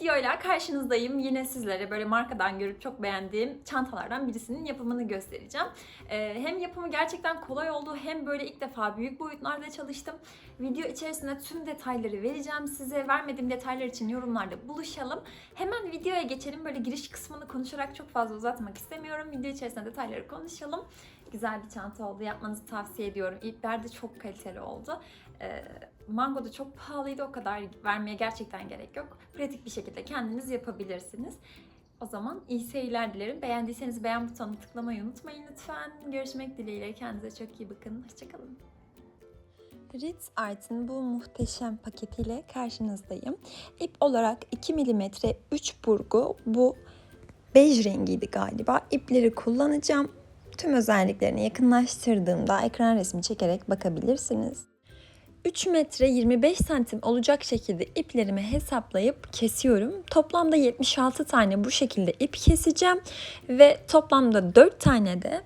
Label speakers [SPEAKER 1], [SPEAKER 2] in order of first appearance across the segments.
[SPEAKER 1] Videoyla karşınızdayım. Yine sizlere böyle markadan görüp çok beğendiğim çantalardan birisinin yapımını göstereceğim. Ee, hem yapımı gerçekten kolay oldu hem böyle ilk defa büyük boyutlarda çalıştım. Video içerisinde tüm detayları vereceğim size. Vermediğim detaylar için yorumlarda buluşalım. Hemen videoya geçelim. Böyle giriş kısmını konuşarak çok fazla uzatmak istemiyorum. Video içerisinde detayları konuşalım. Güzel bir çanta oldu. Yapmanızı tavsiye ediyorum. İpler de çok kaliteli oldu. Ee, Mango da çok pahalıydı. O kadar vermeye gerçekten gerek yok. Pratik bir şekilde kendiniz yapabilirsiniz. O zaman iyi seyirler dilerim. Beğendiyseniz beğen butonuna tıklamayı unutmayın lütfen. Görüşmek dileğiyle. Kendinize çok iyi bakın. Hoşçakalın.
[SPEAKER 2] Ritz Art'ın bu muhteşem paketiyle karşınızdayım. İp olarak 2 mm 3 burgu bu bej rengiydi galiba. İpleri kullanacağım. Tüm özelliklerini yakınlaştırdığımda ekran resmi çekerek bakabilirsiniz. 3 metre 25 santim olacak şekilde iplerimi hesaplayıp kesiyorum. Toplamda 76 tane bu şekilde ip keseceğim ve toplamda 4 tane de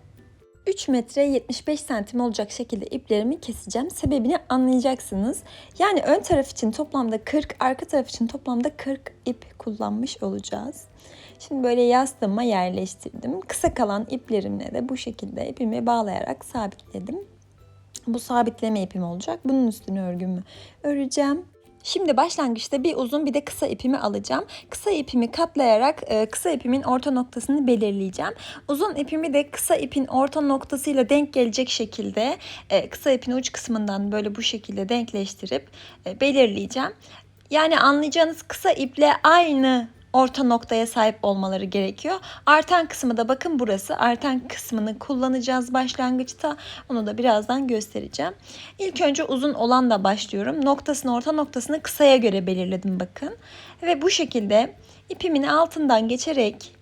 [SPEAKER 2] 3 metre 75 santim olacak şekilde iplerimi keseceğim. Sebebini anlayacaksınız. Yani ön taraf için toplamda 40, arka taraf için toplamda 40 ip kullanmış olacağız. Şimdi böyle yastığıma yerleştirdim. Kısa kalan iplerimle de bu şekilde ipimi bağlayarak sabitledim. Bu sabitleme ipim olacak. Bunun üstüne örgümü öreceğim. Şimdi başlangıçta bir uzun bir de kısa ipimi alacağım. Kısa ipimi katlayarak e, kısa ipimin orta noktasını belirleyeceğim. Uzun ipimi de kısa ipin orta noktasıyla denk gelecek şekilde e, kısa ipin uç kısmından böyle bu şekilde denkleştirip e, belirleyeceğim. Yani anlayacağınız kısa iple aynı orta noktaya sahip olmaları gerekiyor. Artan kısmı da bakın burası. Artan kısmını kullanacağız başlangıçta. Onu da birazdan göstereceğim. İlk önce uzun olanla başlıyorum. Noktasını orta noktasını kısaya göre belirledim bakın. Ve bu şekilde ipimin altından geçerek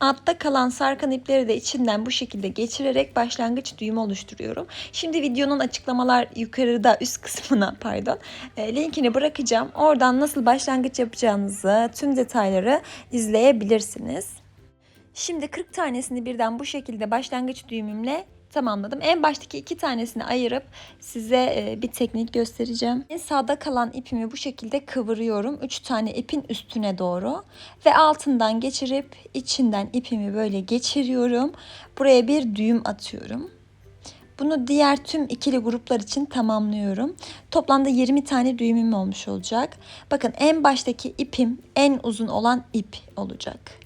[SPEAKER 2] Altta kalan sarkan ipleri de içinden bu şekilde geçirerek başlangıç düğümü oluşturuyorum. Şimdi videonun açıklamalar yukarıda üst kısmına pardon e, linkini bırakacağım. Oradan nasıl başlangıç yapacağınızı tüm detayları izleyebilirsiniz. Şimdi 40 tanesini birden bu şekilde başlangıç düğümümle tamamladım. En baştaki iki tanesini ayırıp size e, bir teknik göstereceğim. En sağda kalan ipimi bu şekilde kıvırıyorum. Üç tane ipin üstüne doğru ve altından geçirip içinden ipimi böyle geçiriyorum. Buraya bir düğüm atıyorum. Bunu diğer tüm ikili gruplar için tamamlıyorum. Toplamda 20 tane düğümüm olmuş olacak. Bakın en baştaki ipim en uzun olan ip olacak.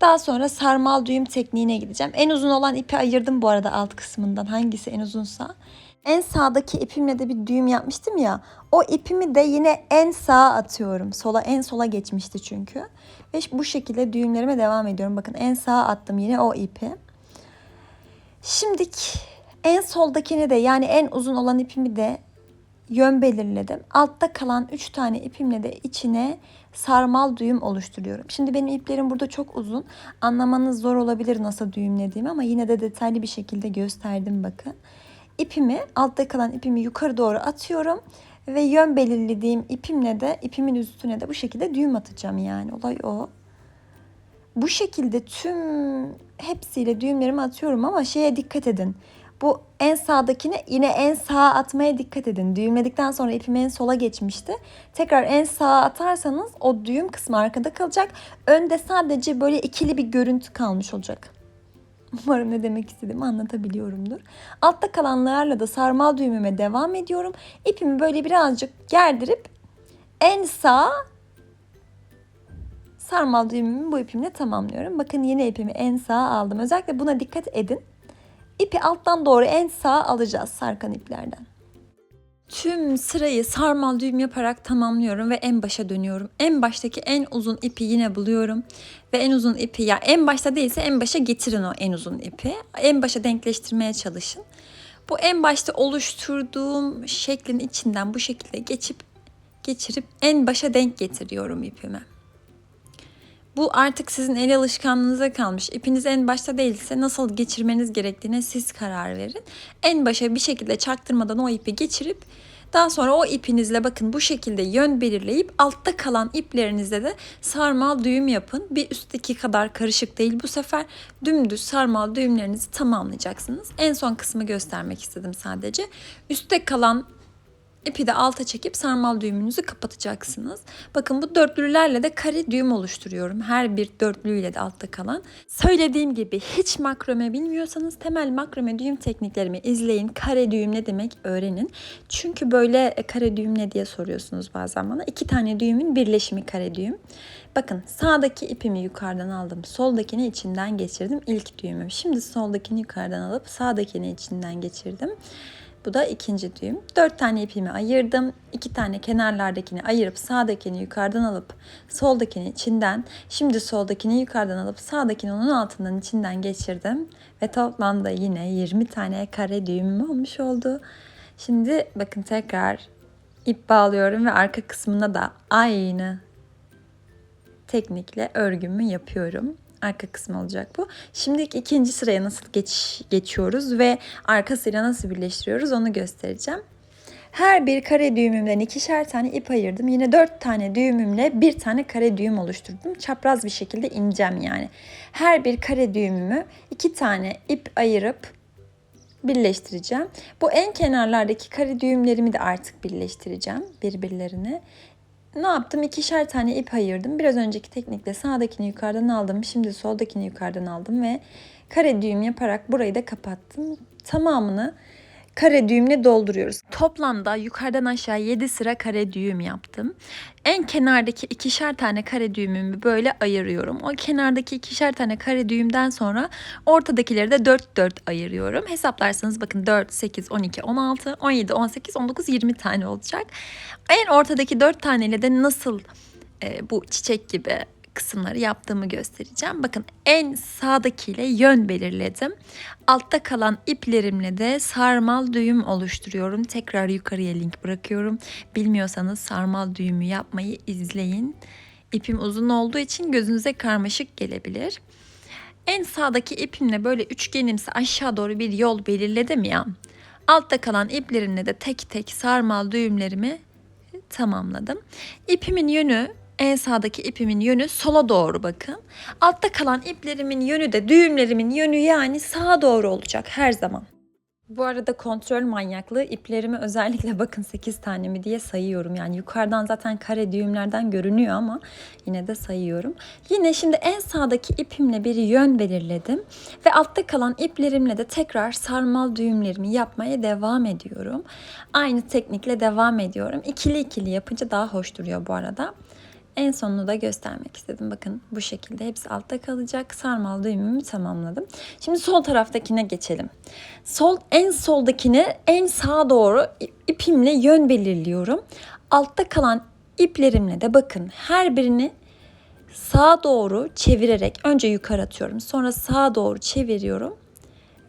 [SPEAKER 2] Daha sonra sarmal düğüm tekniğine gideceğim. En uzun olan ipi ayırdım bu arada alt kısmından hangisi en uzunsa. En sağdaki ipimle de bir düğüm yapmıştım ya. O ipimi de yine en sağa atıyorum. Sola en sola geçmişti çünkü. Ve bu şekilde düğümlerime devam ediyorum. Bakın en sağa attım yine o ipi. Şimdiki en soldakini de yani en uzun olan ipimi de yön belirledim. Altta kalan 3 tane ipimle de içine sarmal düğüm oluşturuyorum. Şimdi benim iplerim burada çok uzun. Anlamanız zor olabilir nasıl düğümlediğimi ama yine de detaylı bir şekilde gösterdim bakın. İpimi altta kalan ipimi yukarı doğru atıyorum ve yön belirlediğim ipimle de ipimin üstüne de bu şekilde düğüm atacağım yani olay o. Bu şekilde tüm hepsiyle düğümlerimi atıyorum ama şeye dikkat edin. Bu en sağdakine yine en sağa atmaya dikkat edin. Düğümledikten sonra ipim en sola geçmişti. Tekrar en sağa atarsanız o düğüm kısmı arkada kalacak. Önde sadece böyle ikili bir görüntü kalmış olacak. Umarım ne demek istediğimi anlatabiliyorumdur. Altta kalanlarla da sarmal düğümüme devam ediyorum. İpimi böyle birazcık gerdirip en sağ sarmal düğümümü bu ipimle tamamlıyorum. Bakın yine ipimi en sağa aldım. Özellikle buna dikkat edin. İpi alttan doğru en sağa alacağız sarkan iplerden. Tüm sırayı sarmal düğüm yaparak tamamlıyorum ve en başa dönüyorum. En baştaki en uzun ipi yine buluyorum. Ve en uzun ipi ya en başta değilse en başa getirin o en uzun ipi. En başa denkleştirmeye çalışın. Bu en başta oluşturduğum şeklin içinden bu şekilde geçip geçirip en başa denk getiriyorum ipimi. Bu artık sizin el alışkanlığınıza kalmış. İpiniz en başta değilse nasıl geçirmeniz gerektiğine siz karar verin. En başa bir şekilde çaktırmadan o ipi geçirip daha sonra o ipinizle bakın bu şekilde yön belirleyip altta kalan iplerinizde de sarmal düğüm yapın. Bir üstteki kadar karışık değil bu sefer dümdüz sarmal düğümlerinizi tamamlayacaksınız. En son kısmı göstermek istedim sadece. Üstte kalan ipi de alta çekip sarmal düğümünüzü kapatacaksınız. Bakın bu dörtlülerle de kare düğüm oluşturuyorum. Her bir dörtlüyle de altta kalan. Söylediğim gibi hiç makrome bilmiyorsanız temel makrome düğüm tekniklerimi izleyin. Kare düğüm ne demek öğrenin. Çünkü böyle e, kare düğüm ne diye soruyorsunuz bazen bana. İki tane düğümün birleşimi kare düğüm. Bakın sağdaki ipimi yukarıdan aldım. Soldakini içinden geçirdim. İlk düğümüm. Şimdi soldakini yukarıdan alıp sağdakini içinden geçirdim. Bu da ikinci düğüm. Dört tane ipimi ayırdım. iki tane kenarlardakini ayırıp sağdakini yukarıdan alıp soldakini içinden. Şimdi soldakini yukarıdan alıp sağdakini onun altından içinden geçirdim. Ve toplamda yine 20 tane kare düğümüm olmuş oldu. Şimdi bakın tekrar ip bağlıyorum ve arka kısmına da aynı teknikle örgümü yapıyorum. Arka kısmı olacak bu. Şimdi ikinci sıraya nasıl geç, geçiyoruz ve arkasıyla nasıl birleştiriyoruz onu göstereceğim. Her bir kare düğümümden ikişer tane ip ayırdım. Yine dört tane düğümümle bir tane kare düğüm oluşturdum. Çapraz bir şekilde ineceğim yani. Her bir kare düğümümü iki tane ip ayırıp birleştireceğim. Bu en kenarlardaki kare düğümlerimi de artık birleştireceğim birbirlerine. Ne yaptım? İkişer tane ip ayırdım. Biraz önceki teknikle sağdakini yukarıdan aldım. Şimdi soldakini yukarıdan aldım ve kare düğüm yaparak burayı da kapattım. Tamamını kare düğümle dolduruyoruz. Toplamda yukarıdan aşağı 7 sıra kare düğüm yaptım. En kenardaki ikişer tane kare düğümümü böyle ayırıyorum. O kenardaki ikişer tane kare düğümden sonra ortadakileri de 4 4 ayırıyorum. Hesaplarsanız bakın 4, 8, 12, 16, 17, 18, 19, 20 tane olacak. En ortadaki 4 taneyle de nasıl e, bu çiçek gibi kısımları yaptığımı göstereceğim. Bakın en sağdakiyle yön belirledim. Altta kalan iplerimle de sarmal düğüm oluşturuyorum. Tekrar yukarıya link bırakıyorum. Bilmiyorsanız sarmal düğümü yapmayı izleyin. İpim uzun olduğu için gözünüze karmaşık gelebilir. En sağdaki ipimle böyle üçgenimsi aşağı doğru bir yol belirledim ya. Altta kalan iplerimle de tek tek sarmal düğümlerimi tamamladım. İpimin yönü en sağdaki ipimin yönü sola doğru bakın. Altta kalan iplerimin yönü de düğümlerimin yönü yani sağa doğru olacak her zaman. Bu arada kontrol manyaklığı iplerimi özellikle bakın 8 tane mi diye sayıyorum. Yani yukarıdan zaten kare düğümlerden görünüyor ama yine de sayıyorum. Yine şimdi en sağdaki ipimle bir yön belirledim. Ve altta kalan iplerimle de tekrar sarmal düğümlerimi yapmaya devam ediyorum. Aynı teknikle devam ediyorum. İkili ikili yapınca daha hoş duruyor bu arada. En sonunu da göstermek istedim. Bakın bu şekilde hepsi altta kalacak. Sarmal düğümümü tamamladım. Şimdi sol taraftakine geçelim. Sol en soldakini en sağa doğru ipimle yön belirliyorum. Altta kalan iplerimle de bakın her birini sağa doğru çevirerek önce yukarı atıyorum. Sonra sağa doğru çeviriyorum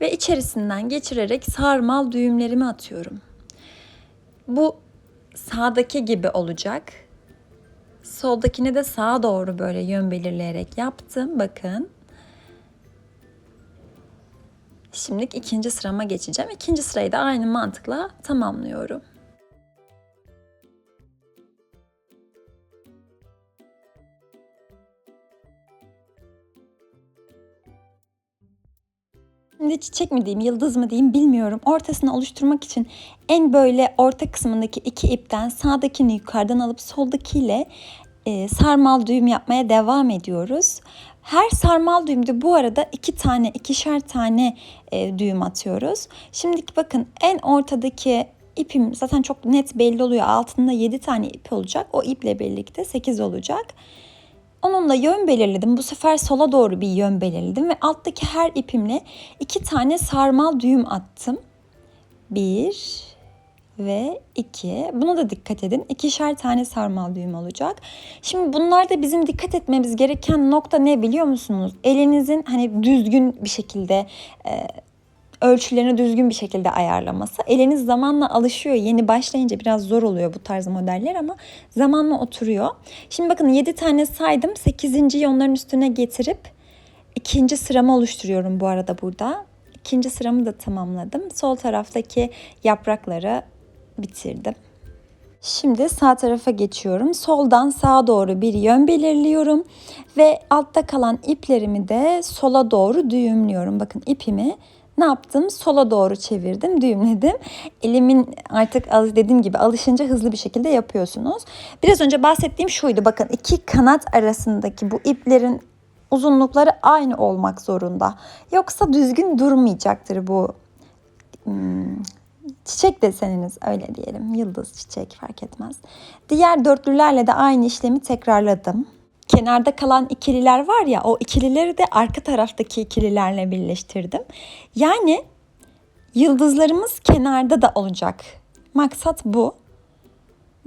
[SPEAKER 2] ve içerisinden geçirerek sarmal düğümlerimi atıyorum. Bu sağdaki gibi olacak. Soldakini de sağa doğru böyle yön belirleyerek yaptım. Bakın. Şimdi ikinci sırama geçeceğim. İkinci sırayı da aynı mantıkla tamamlıyorum. Şimdi çiçek mi diyeyim, yıldız mı diyeyim bilmiyorum. Ortasını oluşturmak için en böyle orta kısmındaki iki ipten sağdakini yukarıdan alıp soldakiyle e, sarmal düğüm yapmaya devam ediyoruz. Her sarmal düğümde bu arada iki tane, ikişer tane e, düğüm atıyoruz. Şimdi bakın en ortadaki ipim zaten çok net belli oluyor. Altında 7 tane ip olacak. O iple birlikte 8 olacak. Onunla yön belirledim. Bu sefer sola doğru bir yön belirledim ve alttaki her ipimle iki tane sarmal düğüm attım. Bir ve iki. Buna da dikkat edin. İkişer tane sarmal düğüm olacak. Şimdi bunlarda bizim dikkat etmemiz gereken nokta ne biliyor musunuz? Elinizin hani düzgün bir şekilde e, ölçülerini düzgün bir şekilde ayarlaması. Eliniz zamanla alışıyor. Yeni başlayınca biraz zor oluyor bu tarz modeller ama zamanla oturuyor. Şimdi bakın 7 tane saydım. 8.yi onların üstüne getirip ikinci sıramı oluşturuyorum bu arada burada. İkinci sıramı da tamamladım. Sol taraftaki yaprakları bitirdim. Şimdi sağ tarafa geçiyorum. Soldan sağa doğru bir yön belirliyorum ve altta kalan iplerimi de sola doğru düğümlüyorum. Bakın ipimi ne yaptım? Sola doğru çevirdim, düğümledim. Elimin artık dediğim gibi alışınca hızlı bir şekilde yapıyorsunuz. Biraz önce bahsettiğim şuydu. Bakın iki kanat arasındaki bu iplerin uzunlukları aynı olmak zorunda. Yoksa düzgün durmayacaktır bu hmm, çiçek deseniniz öyle diyelim. Yıldız çiçek fark etmez. Diğer dörtlülerle de aynı işlemi tekrarladım. Kenarda kalan ikililer var ya o ikilileri de arka taraftaki ikililerle birleştirdim. Yani yıldızlarımız kenarda da olacak. Maksat bu.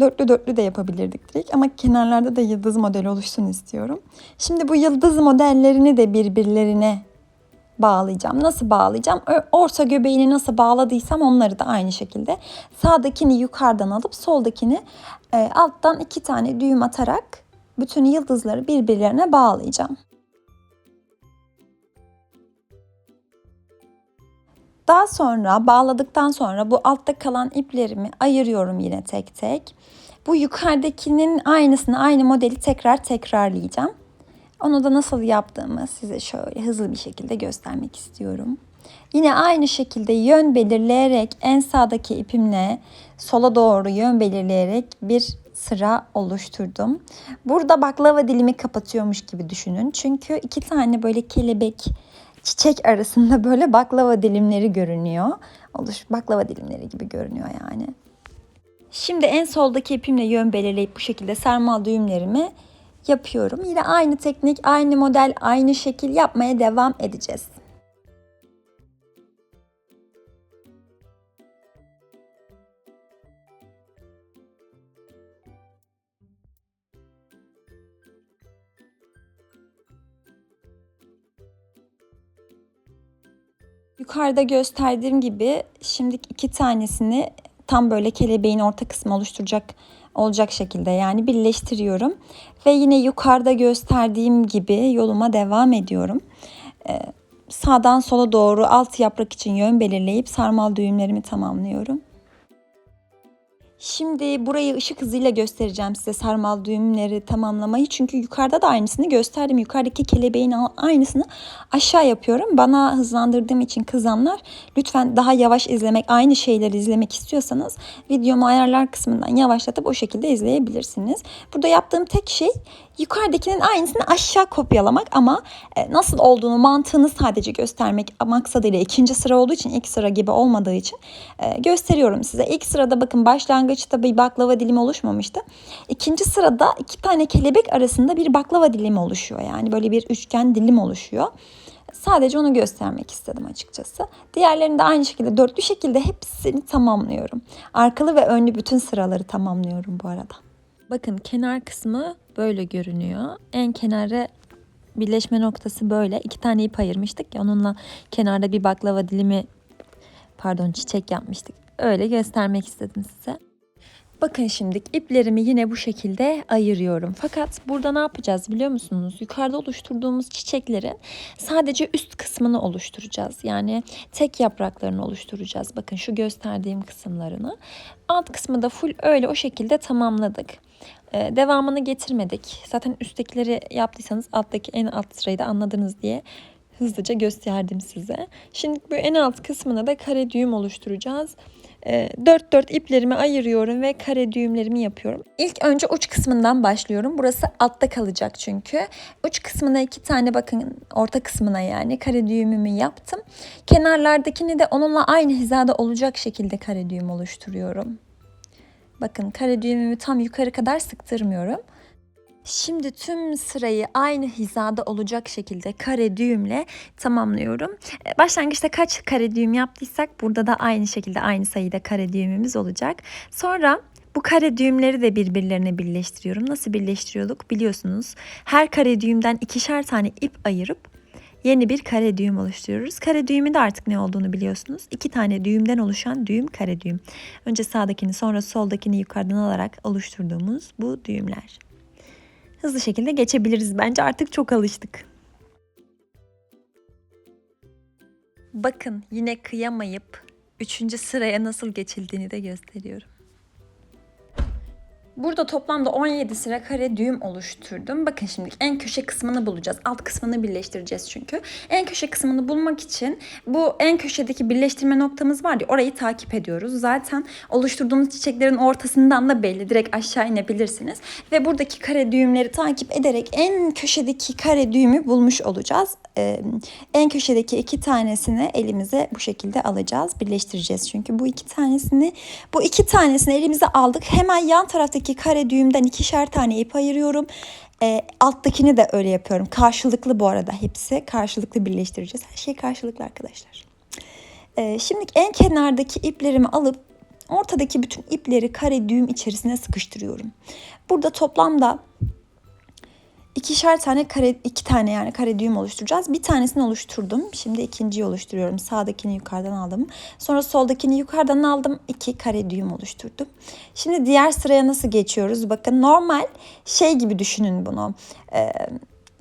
[SPEAKER 2] Dörtlü dörtlü de yapabilirdik direkt ama kenarlarda da yıldız modeli oluşsun istiyorum. Şimdi bu yıldız modellerini de birbirlerine bağlayacağım. Nasıl bağlayacağım? Orta göbeğini nasıl bağladıysam onları da aynı şekilde sağdakini yukarıdan alıp soldakini e, alttan iki tane düğüm atarak bütün yıldızları birbirlerine bağlayacağım. Daha sonra bağladıktan sonra bu altta kalan iplerimi ayırıyorum yine tek tek. Bu yukarıdakinin aynısını aynı modeli tekrar tekrarlayacağım. Onu da nasıl yaptığımı size şöyle hızlı bir şekilde göstermek istiyorum. Yine aynı şekilde yön belirleyerek en sağdaki ipimle sola doğru yön belirleyerek bir sıra oluşturdum. Burada baklava dilimi kapatıyormuş gibi düşünün. Çünkü iki tane böyle kelebek çiçek arasında böyle baklava dilimleri görünüyor. Oluş baklava dilimleri gibi görünüyor yani. Şimdi en soldaki ipimle yön belirleyip bu şekilde sarmal düğümlerimi yapıyorum. Yine aynı teknik, aynı model, aynı şekil yapmaya devam edeceğiz. Yukarıda gösterdiğim gibi şimdi iki tanesini tam böyle kelebeğin orta kısmı oluşturacak olacak şekilde yani birleştiriyorum. Ve yine yukarıda gösterdiğim gibi yoluma devam ediyorum. Ee, sağdan sola doğru alt yaprak için yön belirleyip sarmal düğümlerimi tamamlıyorum. Şimdi burayı ışık hızıyla göstereceğim size sarmal düğümleri tamamlamayı. Çünkü yukarıda da aynısını gösterdim. Yukarıdaki kelebeğin aynısını aşağı yapıyorum. Bana hızlandırdığım için kızanlar lütfen daha yavaş izlemek, aynı şeyleri izlemek istiyorsanız videomu ayarlar kısmından yavaşlatıp o şekilde izleyebilirsiniz. Burada yaptığım tek şey yukarıdakinin aynısını aşağı kopyalamak ama e, nasıl olduğunu mantığını sadece göstermek maksadıyla ikinci sıra olduğu için ilk sıra gibi olmadığı için e, gösteriyorum size. İlk sırada bakın başlangıçta bir baklava dilimi oluşmamıştı. İkinci sırada iki tane kelebek arasında bir baklava dilimi oluşuyor. Yani böyle bir üçgen dilim oluşuyor. Sadece onu göstermek istedim açıkçası. Diğerlerini de aynı şekilde dörtlü şekilde hepsini tamamlıyorum. Arkalı ve önlü bütün sıraları tamamlıyorum bu arada. Bakın kenar kısmı böyle görünüyor. En kenarı birleşme noktası böyle. İki tane ip ayırmıştık ya onunla kenarda bir baklava dilimi pardon çiçek yapmıştık. Öyle göstermek istedim size. Bakın şimdi iplerimi yine bu şekilde ayırıyorum. Fakat burada ne yapacağız biliyor musunuz? Yukarıda oluşturduğumuz çiçeklerin sadece üst kısmını oluşturacağız. Yani tek yapraklarını oluşturacağız. Bakın şu gösterdiğim kısımlarını. Alt kısmı da full öyle o şekilde tamamladık. Ee, devamını getirmedik. Zaten üsttekileri yaptıysanız alttaki en alt sırayı da anladınız diye hızlıca gösterdim size. Şimdi bu en alt kısmına da kare düğüm oluşturacağız. 4-4 iplerimi ayırıyorum ve kare düğümlerimi yapıyorum. İlk önce uç kısmından başlıyorum. Burası altta kalacak çünkü. Uç kısmına iki tane bakın orta kısmına yani kare düğümümü yaptım. Kenarlardakini de onunla aynı hizada olacak şekilde kare düğüm oluşturuyorum. Bakın kare düğümümü tam yukarı kadar sıktırmıyorum. Şimdi tüm sırayı aynı hizada olacak şekilde kare düğümle tamamlıyorum. E, Başlangıçta kaç kare düğüm yaptıysak burada da aynı şekilde aynı sayıda kare düğümümüz olacak. Sonra bu kare düğümleri de birbirlerine birleştiriyorum. Nasıl birleştiriyorduk biliyorsunuz. Her kare düğümden ikişer tane ip ayırıp yeni bir kare düğüm oluşturuyoruz. Kare düğümün de artık ne olduğunu biliyorsunuz. İki tane düğümden oluşan düğüm kare düğüm. Önce sağdakini sonra soldakini yukarıdan alarak oluşturduğumuz bu düğümler hızlı şekilde geçebiliriz. Bence artık çok alıştık. Bakın yine kıyamayıp üçüncü sıraya nasıl geçildiğini de gösteriyorum. Burada toplamda 17 sıra kare düğüm oluşturdum. Bakın şimdi en köşe kısmını bulacağız. Alt kısmını birleştireceğiz çünkü. En köşe kısmını bulmak için bu en köşedeki birleştirme noktamız var ya orayı takip ediyoruz. Zaten oluşturduğumuz çiçeklerin ortasından da belli. Direkt aşağı inebilirsiniz. Ve buradaki kare düğümleri takip ederek en köşedeki kare düğümü bulmuş olacağız. Ee, en köşedeki iki tanesini elimize bu şekilde alacağız. Birleştireceğiz çünkü bu iki tanesini bu iki tanesini elimize aldık. Hemen yan taraftaki kare düğümden ikişer tane ip ayırıyorum. Ee, alttakini de öyle yapıyorum. Karşılıklı bu arada hepsi. Karşılıklı birleştireceğiz. Her şey karşılıklı arkadaşlar. Ee, şimdi en kenardaki iplerimi alıp ortadaki bütün ipleri kare düğüm içerisine sıkıştırıyorum. Burada toplamda ikişer tane kare iki tane yani kare düğüm oluşturacağız. Bir tanesini oluşturdum. Şimdi ikinciyi oluşturuyorum. Sağdakini yukarıdan aldım. Sonra soldakini yukarıdan aldım. İki kare düğüm oluşturdum. Şimdi diğer sıraya nasıl geçiyoruz? Bakın normal şey gibi düşünün bunu. Ee,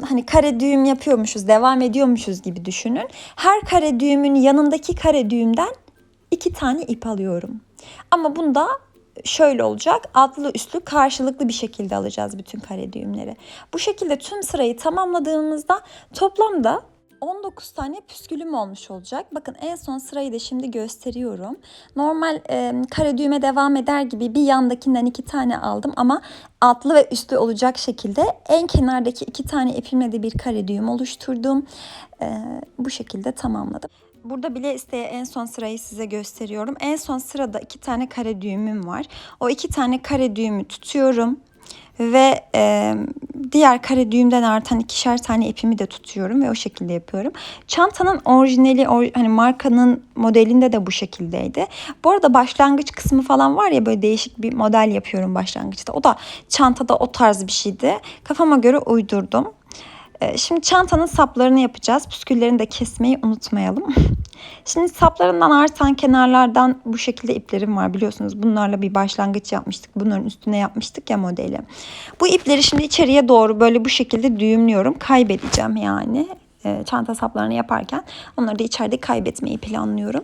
[SPEAKER 2] hani kare düğüm yapıyormuşuz, devam ediyormuşuz gibi düşünün. Her kare düğümün yanındaki kare düğümden iki tane ip alıyorum. Ama bunda şöyle olacak. Altlı üstlü karşılıklı bir şekilde alacağız bütün kare düğümleri. Bu şekilde tüm sırayı tamamladığımızda toplamda 19 tane püskülüm olmuş olacak. Bakın en son sırayı da şimdi gösteriyorum. Normal e, kare düğüme devam eder gibi bir yandakinden iki tane aldım ama altlı ve üstlü olacak şekilde en kenardaki iki tane ipimle de bir kare düğüm oluşturdum. E, bu şekilde tamamladım. Burada bile isteye en son sırayı size gösteriyorum. En son sırada iki tane kare düğümüm var. O iki tane kare düğümü tutuyorum ve e, diğer kare düğümden artan ikişer tane ipimi de tutuyorum ve o şekilde yapıyorum. Çantanın orijinali or- hani markanın modelinde de bu şekildeydi. Bu arada başlangıç kısmı falan var ya böyle değişik bir model yapıyorum başlangıçta. O da çantada o tarz bir şeydi. Kafama göre uydurdum. Ee, Şimdi çantanın saplarını yapacağız. Püsküllerini de kesmeyi unutmayalım. Şimdi saplarından artan kenarlardan bu şekilde iplerim var biliyorsunuz. Bunlarla bir başlangıç yapmıştık. Bunların üstüne yapmıştık ya modeli. Bu ipleri şimdi içeriye doğru böyle bu şekilde düğümlüyorum. Kaybedeceğim yani. Ee, Çanta saplarını yaparken onları da içeride kaybetmeyi planlıyorum.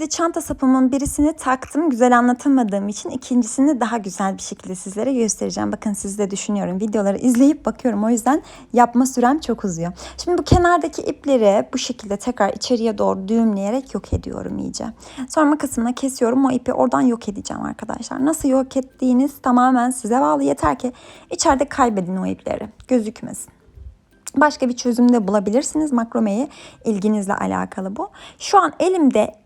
[SPEAKER 2] De çanta sapımın birisini taktım. Güzel anlatamadığım için ikincisini daha güzel bir şekilde sizlere göstereceğim. Bakın siz de düşünüyorum. Videoları izleyip bakıyorum. O yüzden yapma sürem çok uzuyor. Şimdi bu kenardaki ipleri bu şekilde tekrar içeriye doğru düğümleyerek yok ediyorum iyice. Sonra makasımla kesiyorum. O ipi oradan yok edeceğim arkadaşlar. Nasıl yok ettiğiniz tamamen size bağlı. Yeter ki içeride kaybedin o ipleri. Gözükmesin. Başka bir çözüm de bulabilirsiniz. Makromeyi ilginizle alakalı bu. Şu an elimde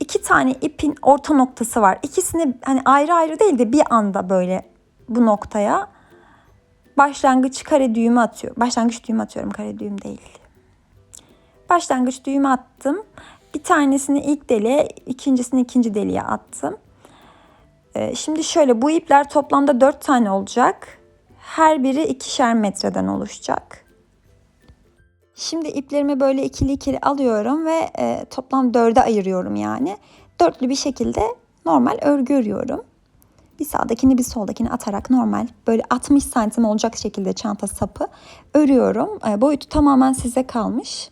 [SPEAKER 2] iki tane ipin orta noktası var. İkisini hani ayrı ayrı değil de bir anda böyle bu noktaya başlangıç kare düğümü atıyor. Başlangıç düğümü atıyorum kare düğüm değil. Başlangıç düğümü attım. Bir tanesini ilk deliğe, ikincisini ikinci deliğe attım. Ee, şimdi şöyle bu ipler toplamda dört tane olacak. Her biri ikişer metreden oluşacak. Şimdi iplerimi böyle ikili ikili alıyorum ve e, toplam dörde ayırıyorum yani. Dörtlü bir şekilde normal örgü örüyorum. Bir sağdakini bir soldakini atarak normal böyle 60 santim olacak şekilde çanta sapı örüyorum. E, boyutu tamamen size kalmış.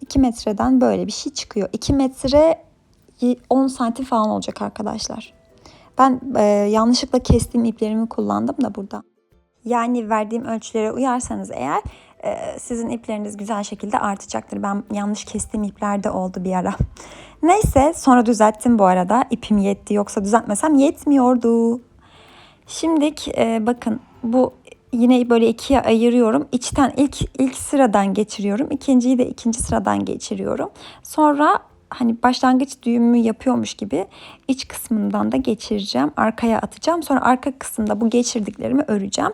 [SPEAKER 2] 2 metreden böyle bir şey çıkıyor. 2 metre 10 santim falan olacak arkadaşlar. Ben e, yanlışlıkla kestiğim iplerimi kullandım da burada. Yani verdiğim ölçülere uyarsanız eğer sizin ipleriniz güzel şekilde artacaktır. Ben yanlış kestiğim ipler de oldu bir ara. Neyse sonra düzelttim bu arada. İpim yetti yoksa düzeltmesem yetmiyordu. Şimdilik e, bakın bu yine böyle ikiye ayırıyorum. İçten ilk ilk sıradan geçiriyorum. İkinciyi de ikinci sıradan geçiriyorum. Sonra hani başlangıç düğümü yapıyormuş gibi iç kısmından da geçireceğim. Arkaya atacağım. Sonra arka kısımda bu geçirdiklerimi öreceğim.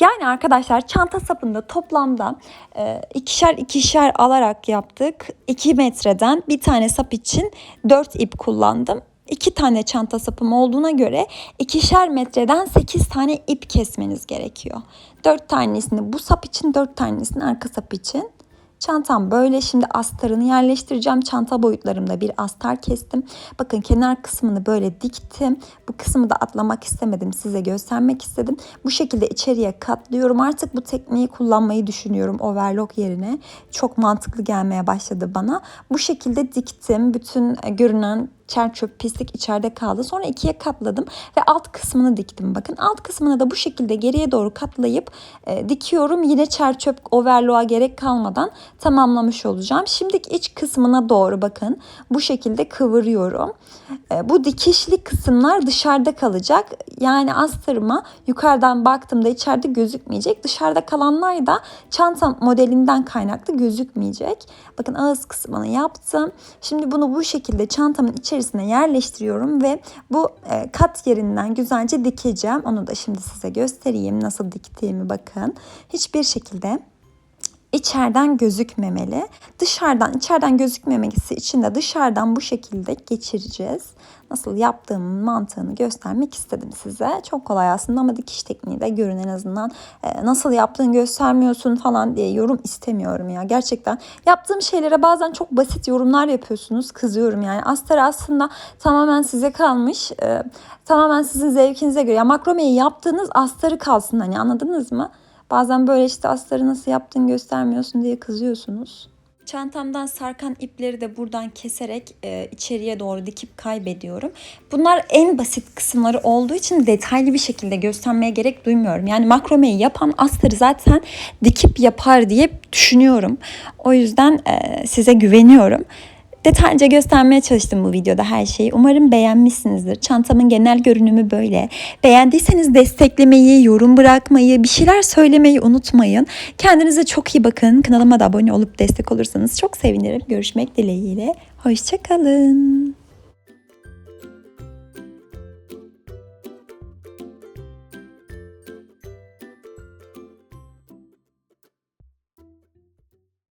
[SPEAKER 2] Yani arkadaşlar çanta sapında toplamda e, ikişer ikişer alarak yaptık. 2 metreden bir tane sap için 4 ip kullandım. İki tane çanta sapım olduğuna göre ikişer metreden 8 tane ip kesmeniz gerekiyor. 4 tanesini bu sap için, 4 tanesini arka sap için. Çantam böyle. Şimdi astarını yerleştireceğim. Çanta boyutlarımda bir astar kestim. Bakın kenar kısmını böyle diktim. Bu kısmı da atlamak istemedim. Size göstermek istedim. Bu şekilde içeriye katlıyorum. Artık bu tekniği kullanmayı düşünüyorum overlock yerine. Çok mantıklı gelmeye başladı bana. Bu şekilde diktim. Bütün görünen çer çöp pislik içeride kaldı. Sonra ikiye katladım ve alt kısmını diktim. Bakın alt kısmını da bu şekilde geriye doğru katlayıp e, dikiyorum. Yine çer çöp overlock'a gerek kalmadan tamamlamış olacağım. Şimdiki iç kısmına doğru bakın bu şekilde kıvırıyorum. E, bu dikişli kısımlar dışarıda kalacak. Yani astırma yukarıdan baktığımda içeride gözükmeyecek. Dışarıda kalanlar da çanta modelinden kaynaklı gözükmeyecek. Bakın ağız kısmını yaptım. Şimdi bunu bu şekilde çantamın içerisine yerleştiriyorum ve bu e, kat yerinden güzelce dikeceğim. Onu da şimdi size göstereyim nasıl diktiğimi bakın. Hiçbir şekilde içeriden gözükmemeli. Dışarıdan, içeriden gözükmemesi için de dışarıdan bu şekilde geçireceğiz. Nasıl yaptığımın mantığını göstermek istedim size. Çok kolay aslında ama dikiş tekniği de görün en azından. Ee, nasıl yaptığını göstermiyorsun falan diye yorum istemiyorum ya. Gerçekten yaptığım şeylere bazen çok basit yorumlar yapıyorsunuz. Kızıyorum yani. Astar aslında tamamen size kalmış. Ee, tamamen sizin zevkinize göre. Ya makromeyi yaptığınız astarı kalsın hani anladınız mı? Bazen böyle işte astarı nasıl yaptığını göstermiyorsun diye kızıyorsunuz. Çantamdan sarkan ipleri de buradan keserek e, içeriye doğru dikip kaybediyorum. Bunlar en basit kısımları olduğu için detaylı bir şekilde göstermeye gerek duymuyorum. Yani makromeyi yapan astarı zaten dikip yapar diye düşünüyorum. O yüzden e, size güveniyorum. Detaylıca göstermeye çalıştım bu videoda her şeyi. Umarım beğenmişsinizdir. Çantamın genel görünümü böyle. Beğendiyseniz desteklemeyi, yorum bırakmayı, bir şeyler söylemeyi unutmayın. Kendinize çok iyi bakın. Kanalıma da abone olup destek olursanız çok sevinirim. Görüşmek dileğiyle. Hoşçakalın.